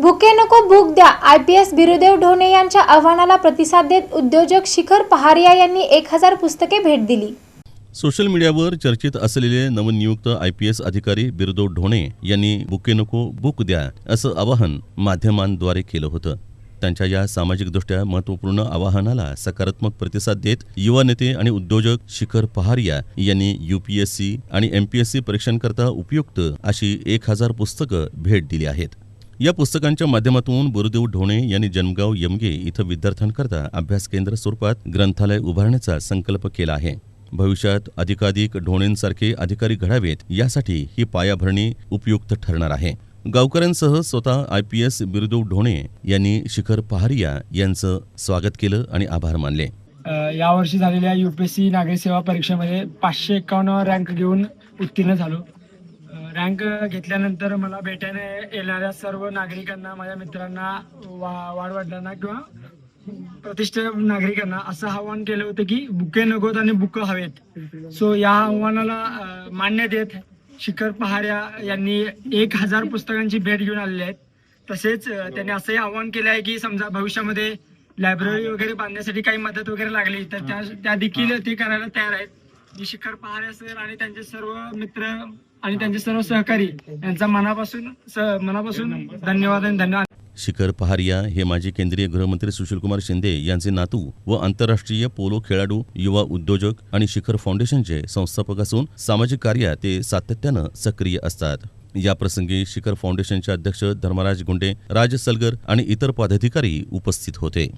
भुके नको भूक द्या. I P S Birudev Dhone यांच्या आव्हानाला प्रतिसाद देत उद्योजक शिखर पहारिया यांनी एक हजार पुस्तके भेट दिली. सोशल मीडियावर चर्चेत असलेले नवनियुक्त आय पी एस अधिकारी बिरदो ढोणे यांनी बुके नको बुक द्या असं आवाहन माध्यमांद्वारे केलं होतं. त्यांच्या या सामाजिकदृष्ट्या महत्त्वपूर्ण आवाहनाला सकारात्मक प्रतिसाद देत युवा नेते आणि उद्योजक शिखर पहारिया यांनी यूपीएससी आणि एमपीएससी परीक्षांकरता उपयुक्त अशी एक हजार पुस्तकं भेट दिली आहेत. या पुस्तकांच्या माध्यमातून गुरुदेव ढोणे यांनी जन्मगाव यमगे इथं विद्यार्थ्यांकरता अभ्यास केंद्र स्वरूपात ग्रंथालय उभारण्याचा संकल्प केला आहे. भविष्यात अधिकाधिक ढोणेंसारखे अधिकारी घडावेत यासाठी ही पायाभरणी उपयुक्त ठरणार आहे. गावकऱ्यांसह स्वतः I P S Birudev Dhone यांनी शिखर पहारिया यांचं स्वागत केलं आणि आभार मानले. यावर्षी झालेल्या युपीएससी नागरी सेवा परीक्षेमध्ये पाचशे एक्कावन्न रँक घेऊन उत्तीर्ण झालो. रँक घेतल्यानंतर मला भेटायला येणाऱ्या सर्व नागरिकांना माझ्या मित्रांना वा वाडवडिलांना किंवा प्रतिष्ठित नागरिकांना असं आवाहन केलं होतं की बुके नकोत आणि बुक हवेत. सो या आव्हानाला मान्य देत शिखर पहाऱ्या यांनी एक हजार पुस्तकांची भेट घेऊन आलेले आहेत. तसेच त्यांनी असंही आवाहन केलं आहे की समजा भविष्यामध्ये लायब्ररी वगैरे बांधण्यासाठी काही मदत वगैरे लागली तर त्या देखील ते करायला तयार आहेत. शिखर पहारे सर आणि त्यांचे सर्व मित्र आणि त्यांचे सर्व सहकारी यांचा मनापासून मनापासून धन्यवाद आणि धन्यवाद. शिखर पहारिया हे माजी केंद्रीय गृहमंत्री सुशीलकुमार शिंदे यांचे नातू व आंतरराष्ट्रीय पोलो खेळाडू युवा उद्योजक आणि शिखर फाउंडेशनचे संस्थापक असून सामाजिक कार्यात ते सातत्यानं सक्रिय असतात. या प्रसंगी शिखर फाउंडेशनचे अध्यक्ष धर्मराज गुंडे राज सलगर आणि इतर पदाधिकारी उपस्थित होते.